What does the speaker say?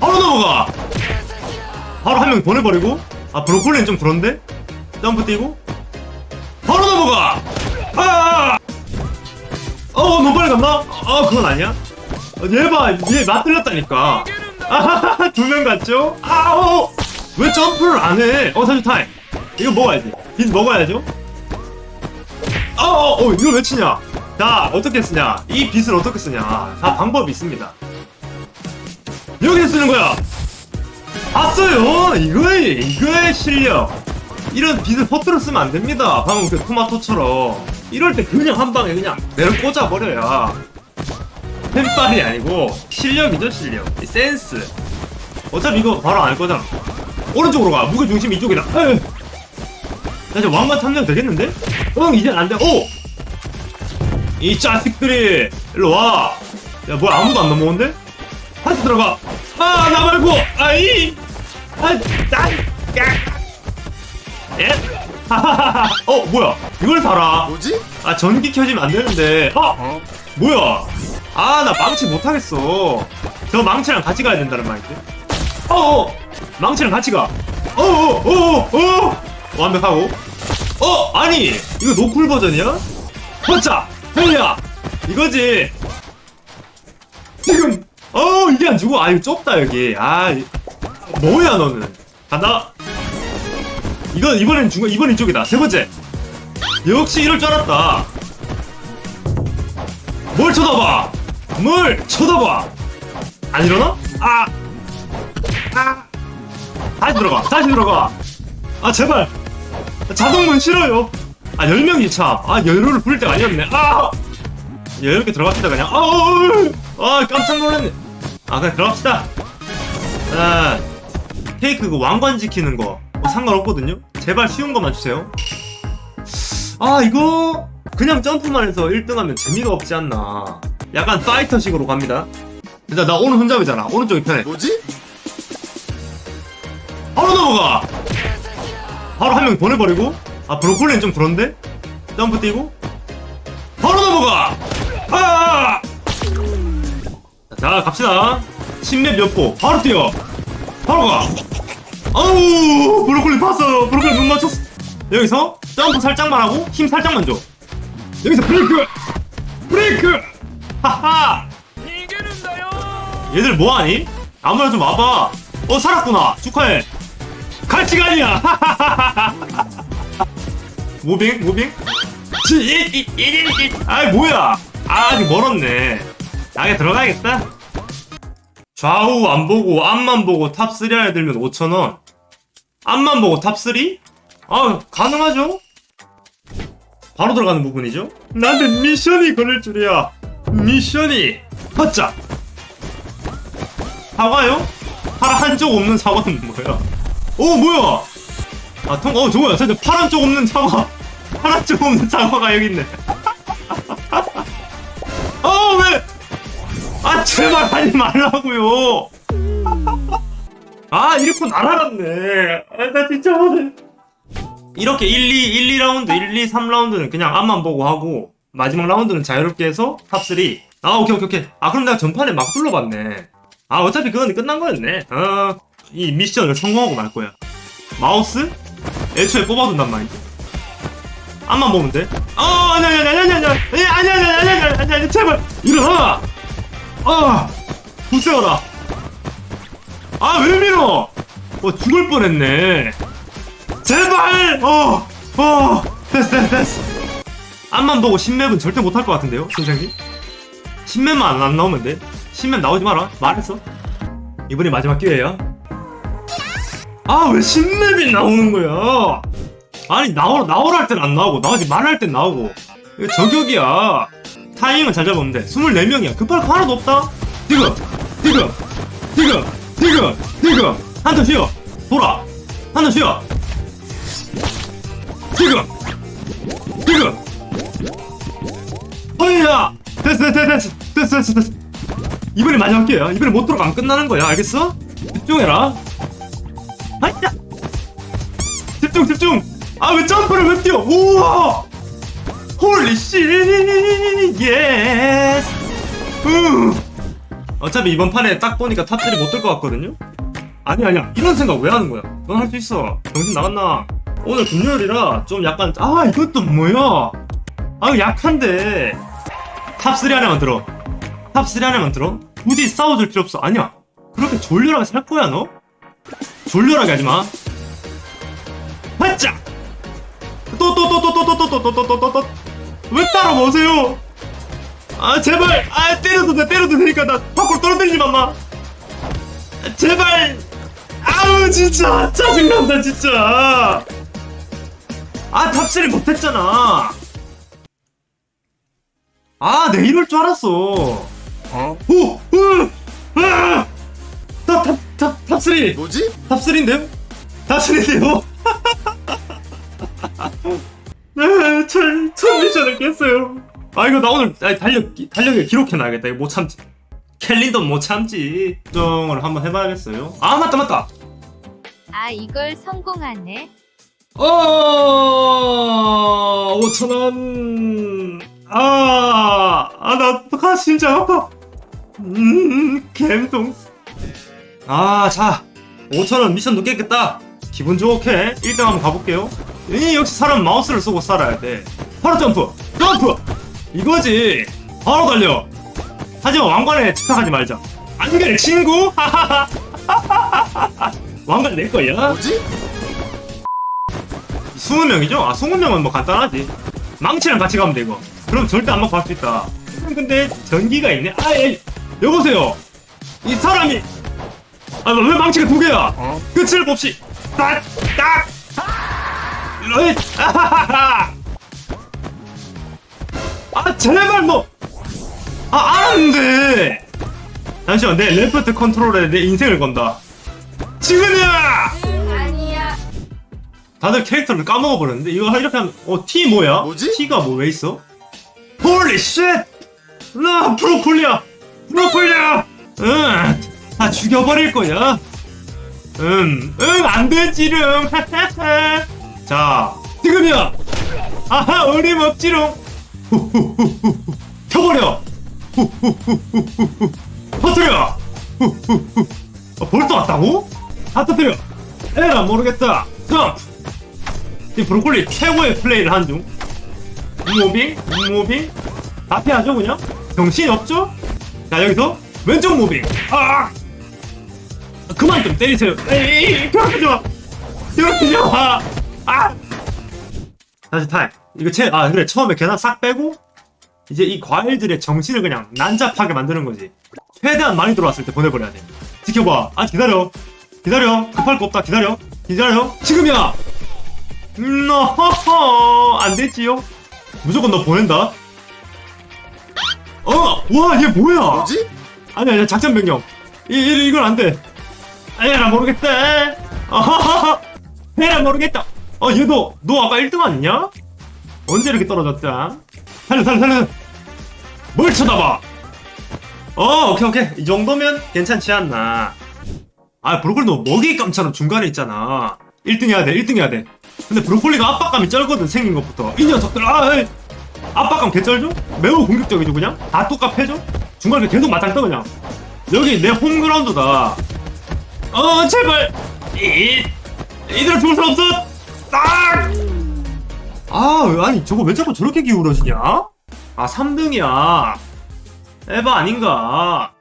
바로 넘어가 바로 한 명 보내버리고 아 브로콜리는 좀 그런데 점프 뛰고 바로 넘어가 아 어, 너무 빨리 갔나? 아, 그건 아니야? 어, 얘 봐, 얘 맞들렸다니까. 아, 두명 갔죠? 아우! 왜 점프를 안 해? 어, 사실 타임. 이거 먹어야지. 빈 먹어야죠? 어, 어, 어, 이걸 왜 치냐? 자, 어떻게 쓰냐? 이 빗을 어떻게 쓰냐? 다 방법이 있습니다. 여기 쓰는 거야! 봤어요! 이거의, 이거의 실력! 이런 빗을 퍼뜨려 쓰면 안 됩니다. 방금 그 토마토처럼. 이럴 때 그냥 한 방에 그냥 내려 꽂아 버려야. 펜빨이 아니고 실력이죠, 실력. 이 센스. 어차피 이거 바로 안 할 거잖아. 오른쪽으로 가. 무게 중심 이쪽이다. 에휴. 나 이제 왕관 탐정 되겠는데? 응, 이제 안 돼. 오! 이 자식들이 일로 와. 야, 뭐야 아무도 안 넘어오는데? 다시 들어가. 아, 나 말고. 아이. 아, 나. 야. 예? 하하하하. 어, 뭐야? 이걸 살아. 뭐지? 아, 전기 켜지면 안 되는데. 아, 뭐야? 아, 나 망치 못 하겠어. 저 망치랑 같이 가야 된다는 말인데. 어, 어, 망치랑 같이 가. 어, 어, 어, 어. 완벽하고. 어, 아니, 이거 노쿨 버전이야? 허자, 헤이야, 이거지. 지금, 어, 이게 안 주고, 아, 이거 좁다 여기. 아, 이- 뭐야 너는? 간다. 이건 이번엔 중간, 이번 이쪽이다. 세 번째. 역시 이럴 줄 알았다. 뭘 쳐다봐? 뭘 쳐다봐? 안 일어나? 아! 아! 다시 들어가, 다시 들어가. 아, 제발. 자동문 싫어요. 아, 10명이 참. 아, 열로를 부릴 때가 아니었네. 아! 이렇게 들어갑시다, 그냥. 아, 어, 아, 깜짝 놀랐네. 아, 그냥 들어갑시다. 아, 케이크 그 왕관 지키는 거. 뭐 상관없거든요? 제발 쉬운 것만 주세요. 아 이거 그냥 점프만 해서 1등하면 재미가 없지 않나 약간 파이터식으로 갑니다 일단 나 오른 혼잡이잖아 오른쪽이 편해 뭐지? 바로 넘어가 바로 한 명 보내버리고 아 브로콜리는 좀 그런데 점프 뛰고 자 갑시다. 신맵 몇포 바로 뛰어. 바로 가. 아우 브로콜리 봤어 브로콜리 눈 맞췄어. 여기서 점프 살짝만 하고 힘 살짝만 줘. 여기서 브레이크! 브레이크! 하하! 얘들 뭐하니? 아무나 좀 와봐. 어 살았구나. 축하해. 갈치가 아니야. 무빙 무빙? 아이 뭐야? 아, 아직 멀었네. 아게 들어가야겠다 좌우 안 보고 앞만 보고 탑3 안에 들면 5천원. 앞만 보고 탑3? 아 가능하죠? 바로 들어가는 부분이죠? 나한테 미션이 걸릴 줄이야. 미션이. 허짜 사과요? 파란 한쪽 없는 사과는 뭐야? 오 뭐야? 아 통, 어 저거야. 진짜 파란 쪽 없는 사과. 파란 쪽 없는 사과가 여기 있네 아 제발 하지 말라고요 아 이렇게 날아갔네 아나 진짜 이렇게 1, 2, 1, 2라운드 1, 2, 3라운드는 그냥 앞만 보고 하고 마지막 라운드는 자유롭게 해서 탑 3 아 오케이 오케이 오케이 아 그럼 내가 전판에 막 둘러봤네 아 어차피 그건 끝난 거였네 어이 미션을 성공하고 말 거야 마우스? 애초에 뽑아둔단 말이지 앞만 보면 돼? 어 아니 아니 아니 아니 아니 아니 아니 아니 아니 아니 아니 아니 아니 제발 일어나 아 부세워라. 아 왜 밀어? 어 죽을 뻔했네. 제발! 어 어. 됐어 됐어 됐어. 앞만 보고 신맵은 절대 못할 것 같은데요 선생님? 신맵만 안, 안 나오면 돼? 신맵 나오지 마라. 말했어 이번이 마지막 기회야 아왜 신맵이 나오는 거야? 아니 나오 나오라 할 땐 안 나오고 나오지 말할 땐 나오고. 이거 저격이야 타이밍은 잘 돼. 24명이야. 급할 거 하나도 없다. 지금 지금 지금 지금 지금 한턴 쉬어. 돌아. 한턴 쉬어. 지금 지금 어이야. 됐어 됐어 됐어 됐어 됐어 됐어 이번에 마지막 기회야. 이번에 못 들어가면 끝나는 거야. 알겠어? 집중해라. 아이야. 집중 집중. 아 왜 점프를 왜 뛰어? 우와 홀리 씨 예스 어차피 이번 판에 딱 보니까 탑3 못들 것 같거든요? 아니, 아니야. 이런 생각 왜 하는 거야? 넌 할 수 있어. 정신 나갔나? 오늘 금요일이라 좀 약간, 아, 이것도 뭐야? 아, 약한데. 탑3 안에만 들어. 탑3 안에만 들어? 굳이 싸워줄 필요 없어. 아니야. 그렇게 졸렬하게 살 거야, 너? 졸렬하게 하지 마. 바짝! 또, 또, 또, 또, 또, 또, 또, 또, 또, 또, 또, 또, 또. 왜 따라 오세요? 아, 제발! 아, 때려도 돼, 때려도 되니까 나 밖으로 떨어뜨리지 마, 마. 제발! 아우, 진짜! 짜증난다, 진짜! 아, 탑3 못했잖아! 아, 내 이럴 줄 알았어. 어? 오! 으! 아! 탑, 탑, 탑, 탑3! 뭐지? 탑3인데요? 탑3인데요? 네, 첫, 첫 미션을 깼어요. 아, 이거 나 오늘 아니, 달력, 달력에 기록해놔야겠다. 이거 못 참지. 캘린더 못 참지. 정을 한번 해봐야겠어요. 아, 맞다, 맞다. 아 이걸 성공하네. 어, 5천원. 아, 아, 나, 가, 진짜 아파. 음, 갬동. 아, 자. 5천원 미션도 깼겠다. 기분 좋게 1등 한번 가볼게요. 이 역시 사람 마우스를 쏘고 살아야 돼. 바로 점프! 점프! 이거지! 바로 달려! 하지만 왕관에 집착하지 말자. 안 그래, 친구? 왕관 내 거야? 뭐지? 20명이죠? 아 20명은 뭐 간단하지 망치랑 같이 가면 돼 이거 그럼 절대 안 먹고 할 수 있다 근데 전기가 있네 아 예. 여보세요 이 사람이 아 왜 망치가 두 개야 어? 끝을 봅시 딱 딱 러이 아하하하 아 제발 뭐 아 안돼 잠시만 내 레프트 컨트롤에 내 인생을 건다 지금이야 아니야. 다들 캐릭터를 까먹어 버렸는데 이거 이렇게 하면 어 T 뭐야? 뭐지? T가 뭐 왜 있어? 홀리 쉣! 나 브로콜리야! 브로콜리야! 응, 다 죽여버릴 거야. 응, 응, 안 되지롱. 자, 지금이야. 아하, 어림없지롱. 후후후후후. 터뜨려. 어, 벌써 왔다고? 다 터뜨려. 에라 모르겠다. 점프. 이 브로콜리 최고의 플레이를 한 중. 무빙, 무빙. 다 피하죠 그냥? 정신이 없죠? 자 여기서 왼쪽 무빙. 아! 그만 좀 때리세요. 에이, 괴롭히지 마. 괴롭히지 마. 아! 다시 타임. 이거 채, 아 그래 처음에 계단 싹 빼고 이제 이 과일들의 정신을 그냥 난잡하게 만드는 거지. 최대한 많이 들어왔을 때 보내버려야 돼. 지켜봐. 아 기다려. 기다려. 급할 거 없다. 기다려. 기다려. 지금이야. 음, 너허허 안 됐지요? 무조건 너 보낸다. 어, 와, 얘 뭐야? 뭐지? 아니 아니 작전 변경. 이, 이 이건 안 돼. 아니야 나 모르겠다. 어허허허. 해라 모르겠다. 어 얘도 너 아까 1등 아니냐? 언제 이렇게 떨어졌다? 살려 살려 살려. 뭘 쳐다봐? 어 오케이 오케이 이 정도면 괜찮지 않나? 아 브로콜리 너 먹이감처럼 중간에 있잖아. 1등 해야 돼 1등 해야 돼. 근데 브로콜리가 압박감이 쩔거든 생긴 것부터. 이 녀석들 아 에이. 압박감 개쩔죠? 매우 공격적이죠 그냥 다 똑같 패죠? 중간에 계속 맞짱 떠 그냥 여기 내 홈그라운드다 어 제발 이 이대로 죽을 수 없어 딱! 아 아니 저거 왜 자꾸 저렇게 기울어지냐? 아 3등이야 에바 아닌가